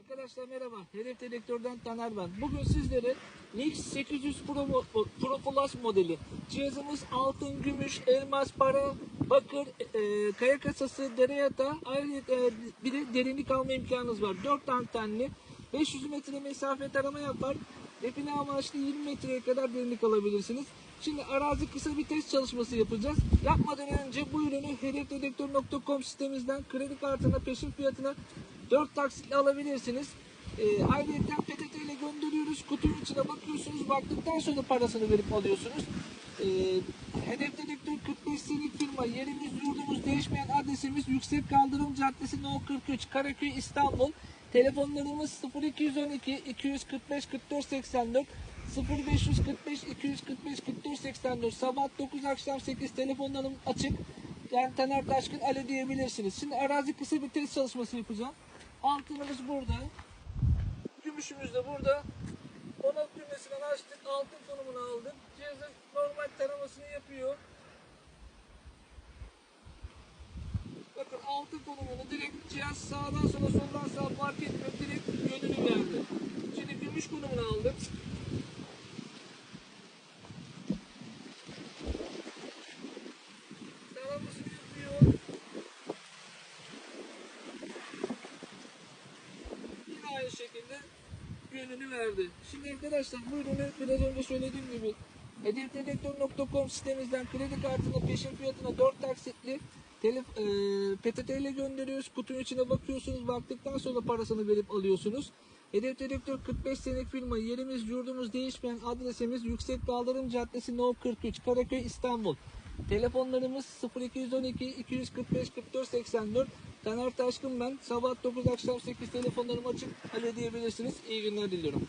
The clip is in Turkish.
Arkadaşlar merhaba. Hedef Dedektör'den Taner ben. Bugün sizlere Nix 800 Pro, Pro Plus modeli. Cihazımız altın, gümüş, elmas, para, bakır, e, kaya kasası, dere yatağı, ayrıca e, bir de derinlik alma imkanınız var. 4 antenli, 500 metre mesafe tarama yapar. Define amaçlı 20 metreye kadar derinlik alabilirsiniz. Şimdi arazi kısa bir test çalışması yapacağız. Yapmadan önce bu ürünü hedefdedektör.com sitemizden kredi kartına peşin fiyatına 4 taksitle alabilirsiniz. Ee, ayrıca PTT ile gönderiyoruz. Kutunun içine bakıyorsunuz. Baktıktan sonra parasını verip alıyorsunuz. Ee, Hedef Dedektör 45 senelik firma. Yerimiz, yurdumuz değişmeyen adresimiz Yüksek Kaldırım Caddesi No 43 Karaköy İstanbul. Telefonlarımız 0212 245 44 84 0545 245 44 84 sabah 9 akşam 8 telefonlarım açık. Yani Taner Taşkın alo diyebilirsiniz. Şimdi arazi kısa bir test çalışması yapacağım. Altınımız burada. Gümüşümüz de burada. Ona düğmesinden açtık. Altın konumunu aldık. Cihazın normal taramasını yapıyor. Bakın altın konumunu direkt cihaz sağdan sola soldan sağa fark etmiyor. Direkt yönünü verdi. Şimdi gümüş konumunu aldım. Taramasını yapıyor. Aynı şekilde yönünü verdi. Şimdi arkadaşlar bu ürünü biraz önce söylediğim gibi hedefdedektör.com sitemizden kredi kartına peşin fiyatına 4 taksitli telef, e, PTT ile gönderiyoruz. Kutunun içine bakıyorsunuz. Baktıktan sonra parasını verip alıyorsunuz. Hedef Dedektör 45 senelik firma. Yerimiz, yurdumuz değişmeyen adresimiz Yüksek Kaldırım Caddesi No 43 Karaköy İstanbul. Telefonlarımız 0212 245 44 84. Taner Taşkın ben. Sabah 9 akşam 8 telefonlarım açık. Halledebilirsiniz. İyi günler diliyorum.